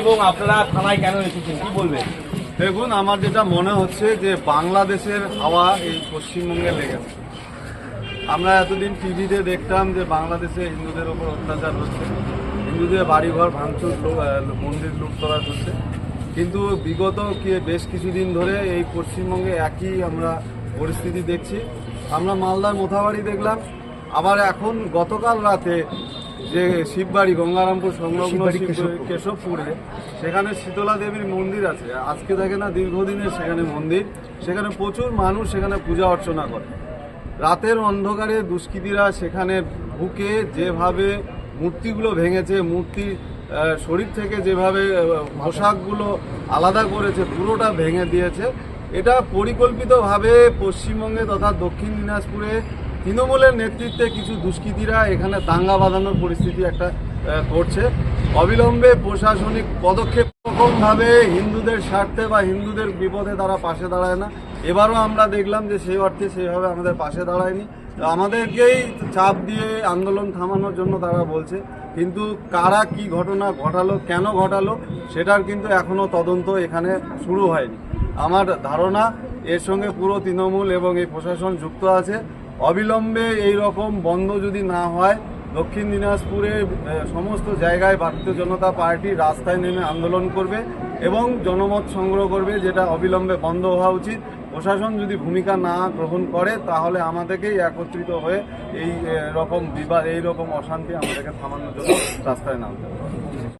এবং আপনারা থানায় কেন দেখুন, আমার যেটা মনে হচ্ছে যে বাংলাদেশের হাওয়া এই পশ্চিমবঙ্গে লেগেছে আমরা এতদিন টিভিতে দেখতাম যে বাংলাদেশে হিন্দুদের ওপর অত্যাচার হচ্ছে, হিন্দুদের বাড়িঘর ভাঙচুর মন্দির মন্দির লুটতরাজ হচ্ছে। কিন্তু বিগত বেশ কিছুদিন ধরে এই পশ্চিমবঙ্গে একই আমরা পরিস্থিতি দেখছি। আমরা মালদার মোথাবাড়ি দেখলাম আবার এখন গতকাল রাতে যে শিববাড়ি গঙ্গারামপুর সংলগ্ন শিব- কেশবপুরে। সেখানে শীতলা দেবীর মন্দির আছে। আজকে দেখে না দীর্ঘদিনের সেখানে মন্দির। সেখানে প্রচুর মানুষ সেখানে পূজা অর্চনা করে। রাতের অন্ধকারে দুষ্কৃতীরা সেখানে ঢুকে যেভাবে মূর্তিগুলো ভেঙেছে মূর্তি শরীর থেকে যেভাবে পোশাকগুলো আলাদা করেছে পুরোটা ভেঙে দিয়েছে। এটা পরিকল্পিতভাবে পশ্চিমবঙ্গে তথা দক্ষিণ দিনাজপুরে তৃণমূলের নেতৃত্বে কিছু দুষ্কৃতীরা এখানে দাঙ্গা বাঁধানোর পরিস্থিতি একটা করছে। অবিলম্বে প্রশাসনিক পদক্ষেপ রকমভাবে হিন্দুদের স্বার্থে বা হিন্দুদের বিপদে তারা পাশে দাঁড়ায় না। এবারও আমরা দেখলাম যে সেই অর্থে সেইভাবে আমাদের পাশে দাঁড়ায়নি। আমাদেরকেই চাপ দিয়ে আন্দোলন থামানোর জন্য তারা বলছে। কিন্তু কারা কি ঘটনা ঘটালো, কেন ঘটালো, সেটার কিন্তু এখনও তদন্ত এখানে শুরু হয়নি। আমার ধারণা, এর সঙ্গে পুরো তৃণমূল এবং এই প্রশাসন যুক্ত আছে। অবিলম্বে এই রকম বন্ধ যদি না হয়, দক্ষিণ দিনাজপুরে সমস্ত জায়গায় ভারতীয় জনতা পার্টি রাস্তায় নেমে আন্দোলন করবে এবং জনমত সংগ্রহ করবে, যেটা অবিলম্বে বন্ধ হওয়া উচিত। প্রশাসন যদি ভূমিকা না গ্রহণ করে, তাহলে আমাদেরকেই একত্রিত হয়ে এই রকম বিবাদ এই রকম অশান্তি আমাদেরকে থামানোর জন্য রাস্তায় নামতে হবে।